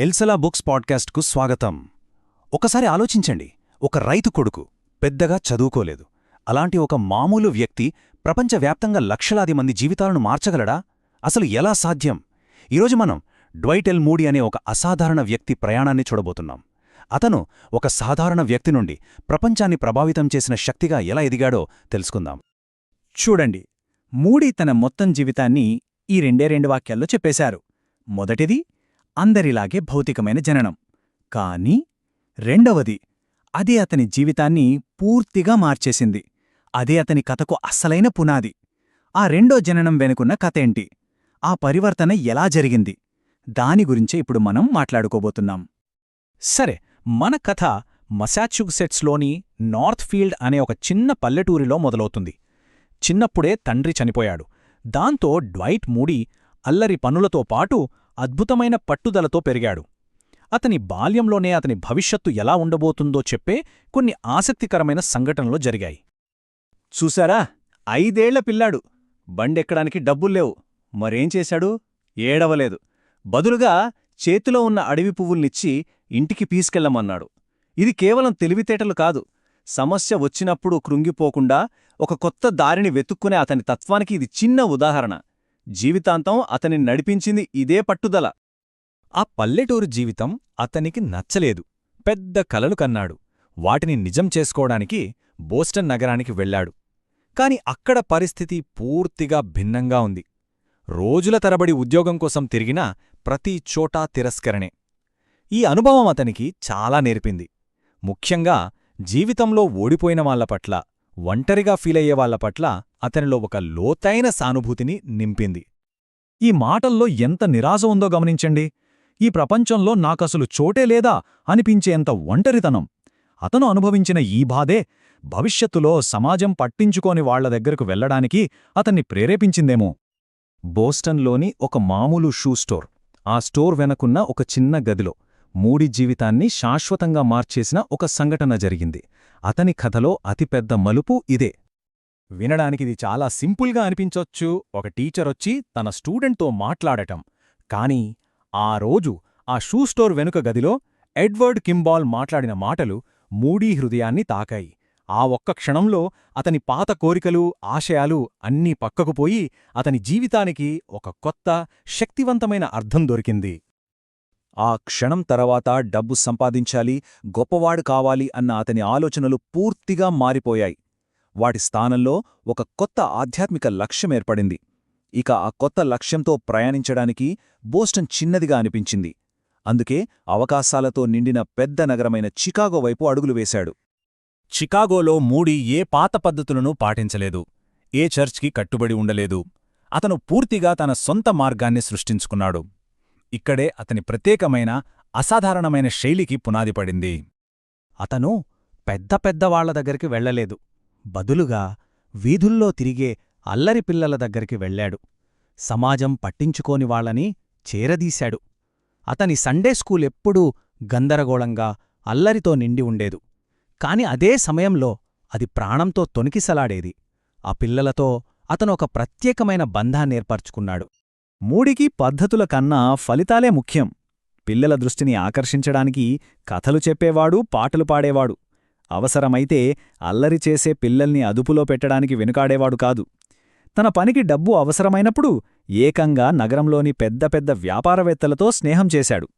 ఎల్సలా books పాడ్కాస్ట్కు స్వాగతం. ఒకసారి ఆలోచించండి ఒక రైతు కొడుకు పెద్దగా చదువుకోలేదు. అలాంటి ఒక మామూలు వ్యక్తి ప్రపంచవ్యాప్తంగా లక్షలాది మంది జీవితాలను మార్చగలడా? అసలు ఎలా సాధ్యం? ఈరోజు మనం డ్వైటెల్ మూడి అనే ఒక అసాధారణ వ్యక్తి ప్రయాణాన్ని చూడబోతున్నాం. అతను ఒక సాధారణ వ్యక్తి నుండి ప్రపంచాన్ని ప్రభావితం చేసిన శక్తిగా ఎలా ఎదిగాడో తెలుసుకుందాం. చూడండి మూడీ తన మొత్తం జీవితాన్ని ఈ రెండే రెండు వాక్యాల్లో చెప్పేశారు. మొదటిది అందరిలాగే భౌతికమైన జననం. కాని రెండవది అది అతని జీవితాన్ని పూర్తిగా మార్చేసింది. అదే అతని కథకు అస్సలైన పునాది. ఆ రెండో జననం వెనుకున్న కథేంటి ఆ పరివర్తన ఎలా జరిగింది? దాని గురించే ఇప్పుడు మనం మాట్లాడుకోబోతున్నాం. సరే మన కథ మసాచ్యుసెట్స్లోని నార్త్ ఫీల్డ్ అనే ఒక చిన్న పల్లెటూరిలో మొదలవుతుంది. చిన్నప్పుడే తండ్రి చనిపోయాడు. దాంతో డ్వైట్ మూడీ అల్లరి పనులతో పాటు అద్భుతమైన పట్టుదలతో పెరిగాడు. అతని బాల్యంలోనే అతని భవిష్యత్తు ఎలా ఉండబోతుందో చెప్పే కొన్ని ఆసక్తికరమైన సంఘటనలు జరిగాయి. చూశారా? ఐదేళ్ళ పిల్లాడు. బండెక్కడానికి డబ్బుల్లేవు మరేం చేశాడు? ఏడవలేదు. బదులుగా చేతిలో ఉన్న అడవి పువ్వుల్నిచ్చి ఇంటికి పీసుకెళ్ళమన్నాడు ఇది కేవలం తెలివితేటలు కాదు. సమస్య వచ్చినప్పుడు కృంగిపోకుండా ఒక కొత్త దారిని వెతుక్కునే అతని తత్వానికి ఇది చిన్న ఉదాహరణ. జీవితాంతం అతని నడిపించింది ఇదే పట్టుదల. ఆ పల్లెటూరు జీవితం అతనికి నచ్చలేదు. పెద్ద కలలు కన్నాడు. వాటిని నిజం చేసుకోవడానికి బోస్టన్ నగరానికి వెళ్ళాడు కాని అక్కడ పరిస్థితి పూర్తిగా భిన్నంగా ఉంది. రోజుల తరబడి ఉద్యోగం కోసం తిరిగినా ప్రతి చోటా తిరస్కరణే. ఈ అనుభవం అతనికి చాలా నేర్పింది. ముఖ్యంగా జీవితంలో ఓడిపోయిన వాళ్ళ పట్ల ఒంటరిగా ఫీలయ్యే వాళ్ళ పట్ల అతనిలో ఒక లోతైన సానుభూతిని నింపింది. ఈ మాటల్లో ఎంత నిరాశ ఉందో గమనించండి. ఈ ప్రపంచంలో నాకసలు చోటే లేదా అనిపించేంత ఒంటరితనం. అతను అనుభవించిన ఈ బాధే భవిష్యత్తులో సమాజం పట్టించుకోని వాళ్ళ దగ్గరకు వెళ్ళడానికి అతన్ని ప్రేరేపించిందేమో. బోస్టన్లోని ఒక మామూలు షూ స్టోర్. ఆ స్టోర్ వెనకున్న ఒక చిన్న గదిలో. మూడి జీవితాన్ని శాశ్వతంగా మార్చేసిన ఒక సంఘటన జరిగింది. అతని కథలో అతిపెద్ద మలుపు ఇదే. వినడానికిది చాలా సింపుల్గా అనిపించొచ్చు. ఒక టీచరొచ్చి తన స్టూడెంట్తో మాట్లాడటం. కాని ఆ రోజు ఆ షూ స్టోర్ వెనుక గదిలో ఎడ్వర్డ్ కింబాల్ మాట్లాడిన మాటలు మూడీ హృదయాన్ని తాకాయి. ఆ ఒక్క క్షణంలో అతని పాత కోరికలు ఆశయాలు అన్నీ పక్కకుపోయి అతని జీవితానికి ఒక కొత్త శక్తివంతమైన అర్థం దొరికింది. ఆ క్షణం తర్వాత డబ్బు సంపాదించాలి గొప్పవాడు కావాలి అన్న అతని ఆలోచనలు పూర్తిగా మారిపోయాయి. వాటి స్థానంలో ఒక కొత్త ఆధ్యాత్మిక లక్ష్యమేర్పడింది ఇక ఆ కొత్త లక్ష్యంతో ప్రయాణించడానికి బోస్టన్ చిన్నదిగా అనిపించింది. అందుకే అవకాశాలతో నిండిన పెద్ద నగరమైన చికాగో వైపు అడుగులు వేశాడు. చికాగోలో మూడి ఏ పాత పద్ధతులను పాటించలేదు. ఏ చర్చ్కి కట్టుబడి ఉండలేదు. అతను పూర్తిగా తన సొంత మార్గాన్ని సృష్టించుకున్నాడు. ఇక్కడే అతని ప్రత్యేకమైన అసాధారణమైన శైలికి పునాది పడింది. అతను పెద్ద పెద్దవాళ్ళ దగ్గరికి వెళ్ళలేదు బదులుగా వీధుల్లో తిరిగే అల్లరి పిల్లల దగ్గరికి వెళ్ళాడు సమాజం పట్టించుకోని వాళ్ళని చేరదీశాడు. అతని సండే స్కూల్ ఎప్పుడూ గందరగోళంగా అల్లరితో నిండి ఉండేదు. కాని అదే సమయంలో అది ప్రాణంతో తొనికిసలాడేది ఆ పిల్లలతో అతను ఒక ప్రత్యేకమైన బంధాన్నేర్పర్చుకున్నాడు మూడికి పద్ధతుల కన్నా ఫలితాలే ముఖ్యం. పిల్లల దృష్టిని ఆకర్షించడానికి కథలు చెప్పేవాడు పాటలు పాడేవాడు. అవసరమైతే అల్లరి చేసే పిల్లల్ని అదుపులో పెట్టడానికి వెనుకాడేవాడు కాదు. తన పనికి డబ్బు అవసరమైనప్పుడు ఏకంగా నగరంలోని పెద్ద పెద్ద వ్యాపారవేత్తలతో స్నేహం చేశాడు.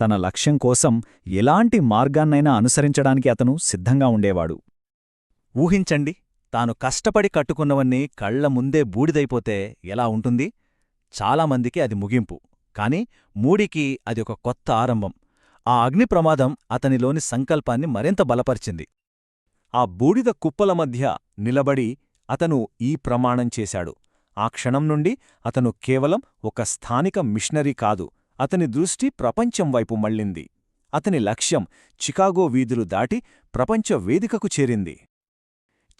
తన లక్ష్యం కోసం ఎలాంటి మార్గాన్నైనా అనుసరించడానికి అతను సిద్ధంగా ఉండేవాడు. ఊహించండి తాను కష్టపడి కట్టుకున్నవన్నీ కళ్ళ ముందే బూడిదైపోతే ఎలా ఉంటుంది? చాలామందికి అది ముగింపు. కాని మూడికి అది ఒక కొత్త ఆరంభం. ఆ అగ్ని ప్రమాదం అతనిలోని సంకల్పాన్ని మరింత బలపరిచింది. ఆ బూడిద కుప్పల మధ్య నిలబడి అతను ఈ ప్రమాణం చేశాడు. ఆ క్షణం నుండి అతను కేవలం ఒక స్థానిక మిషనరీ కాదు అతని దృష్టి ప్రపంచం వైపు మళ్ళింది. అతని లక్ష్యం చికాగో వీధులు దాటి ప్రపంచ వేదికకు చేరింది.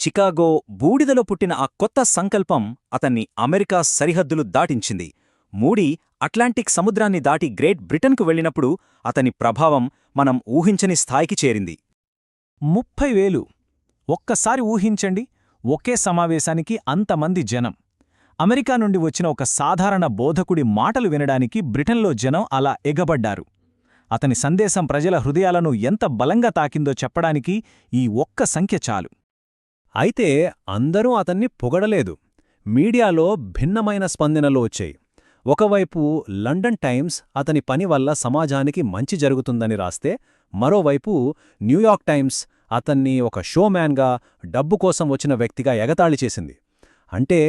చికాగో బూడిదలో పుట్టిన ఆ కొత్త సంకల్పం అతన్ని అమెరికా సరిహద్దులు దాటించింది. మూడీ అట్లాంటిక్ సముద్రాన్ని దాటి గ్రేట్ బ్రిటన్కు వెళ్ళినప్పుడు అతని ప్రభావం మనం ఊహించని స్థాయికి చేరింది. ముప్పై వేలు. ఒక్కసారి ఊహించండి ఒకే సమావేశానికి అంతమంది జనం. అమెరికా నుండి వచ్చిన ఒక సాధారణ బోధకుడి మాటలు వినడానికి బ్రిటన్లో జనం అలా ఎగబడ్డారు. అతని సందేశం ప్రజల హృదయాలను ఎంత బలంగా తాకిందో చెప్పడానికి ఈ ఒక్క సంఖ్య చాలు. అయితే అందరూ అతన్ని పొగడలేదు. మీడియాలో భిన్నమైన స్పందనలు వచ్చాయి. ఒకవైపు లండన్ టైమ్స్ అతని పని వల్ల సమాజానికి మంచి జరుగుతుందని రాస్తే మరోవైపు న్యూయార్క్ టైమ్స్ అతన్ని ఒక షోమ్యాన్గా డబ్బు కోసం వచ్చిన వ్యక్తిగా ఎగతాళి చేసింది. అంటే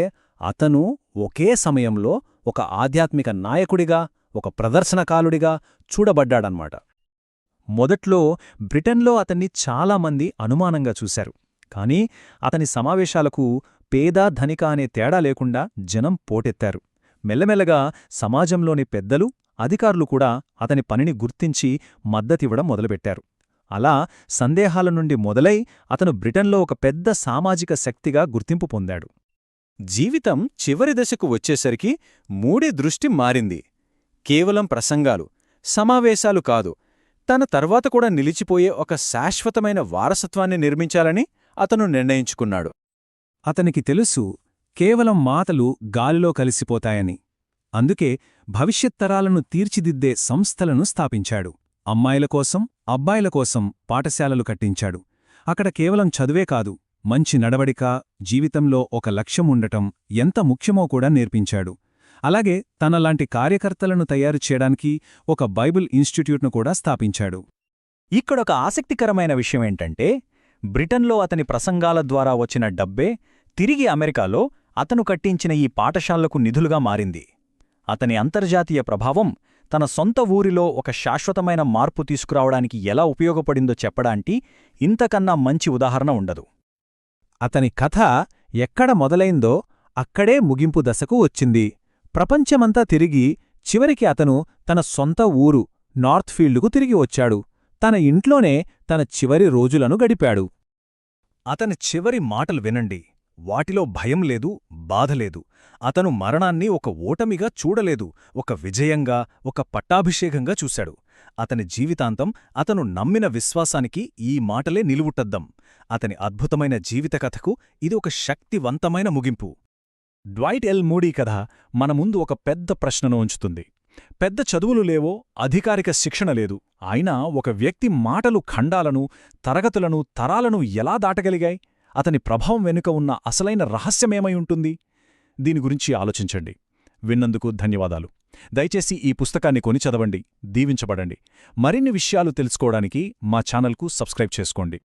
అతను ఒకే సమయంలో ఒక ఆధ్యాత్మిక నాయకుడిగా ఒక ప్రదర్శనకాలుడిగా చూడబడ్డాడన్నమాట. మొదట్లో బ్రిటన్లో అతన్ని చాలామంది అనుమానంగా చూశారు. కానీ అతని సమావేశాలకు పేద ధనిక అనే తేడా లేకుండా జనం పోటెత్తారు. మెల్లమెల్లగా సమాజంలోని పెద్దలు అధికారులు కూడా అతని పనిని గుర్తించి మద్దతివ్వడం మొదలుపెట్టారు. అలా సందేహాల నుండి మొదలై అతను బ్రిటన్లో ఒక పెద్ద సామాజిక శక్తిగా గుర్తింపు పొందాడు. జీవితం చివరి దశకు వచ్చేసరికి మూడే దృష్టి మారింది. కేవలం ప్రసంగాలు సమావేశాలు కాదు తన తర్వాత కూడా నిలిచిపోయే ఒక శాశ్వతమైన వారసత్వాన్ని నిర్మించాలని అతను నిర్ణయించుకున్నాడు. అతనికి తెలుసు కేవలం మాటలు గాలిలో కలిసిపోతాయని. అందుకే భవిష్యత్ తరాలను తీర్చిదిద్దే సంస్థలను స్థాపించాడు. అమ్మాయిల కోసం అబ్బాయిల కోసం పాఠశాలలు కట్టించాడు. అక్కడ కేవలం చదువే కాదు మంచి నడవడిక జీవితంలో ఒక లక్ష్యం ఉండటం ఎంత ముఖ్యమో కూడా నేర్పించాడు. అలాగే తనలాంటి కార్యకర్తలను తయారు చేయడానికి ఒక బైబిల్ ఇన్స్టిట్యూట్ను కూడా స్థాపించాడు. ఇక్కడొక ఆసక్తికరమైన విషయమేంటంటే బ్రిటన్లో అతని ప్రసంగాల ద్వారా వచ్చిన డబ్బే తిరిగి అమెరికాలో అతను కట్టించిన ఈ పాఠశాలకు నిధులుగా మారింది. అతని అంతర్జాతీయ ప్రభావం తన సొంత ఊరిలో ఒక శాశ్వతమైన మార్పు తీసుకురావడానికి ఎలా ఉపయోగపడిందో చెప్పడానికి ఇంతకన్నా మంచి ఉదాహరణ ఉండదు. అతని కథ ఎక్కడ మొదలైందో అక్కడే ముగింపు దశకు వచ్చింది. ప్రపంచమంతా తిరిగి చివరికి అతను తన సొంత ఊరు నార్త్ఫీల్డ్కు తిరిగి వచ్చాడు. తన ఇంట్లోనే తన చివరి రోజులను గడిపాడు. అతని చివరి మాటలు వినండి. వాటిలో భయం లేదు బాధలేదు అతను మరణాన్ని ఒక ఓటమిగా చూడలేదు. ఒక విజయంగా ఒక పట్టాభిషేకంగా చూశాడు. అతని జీవితాంతం అతను నమ్మిన విశ్వాసానికి ఈ మాటలే నిలువుటద్దం. అతని అద్భుతమైన జీవితకథకు ఇది ఒక శక్తివంతమైన ముగింపు. డ్వైట్ ఎల్ మూడీ కథ మన ముందు ఒక పెద్ద ప్రశ్నను ఉంచుతుంది. పెద్ద చదువులు లేవో అధికారిక శిక్షణ లేదు. అయినా ఒక వ్యక్తి మాటలు ఖండాలను తరగతులను తరాలను ఎలా దాటగలిగాయి? అతని ప్రభావం వెనుక ఉన్న అసలైన రహస్యమేమై ఉంటుంది? దీని గురించి ఆలోచించండి. విన్నందుకు ధన్యవాదాలు. దయచేసి ఈ పుస్తకాన్ని కొని చదవండి దీవించబడండి. మరిన్ని విషయాలు తెలుసుకోవడానికి మా ఛానల్కు సబ్స్క్రైబ్ చేసుకోండి.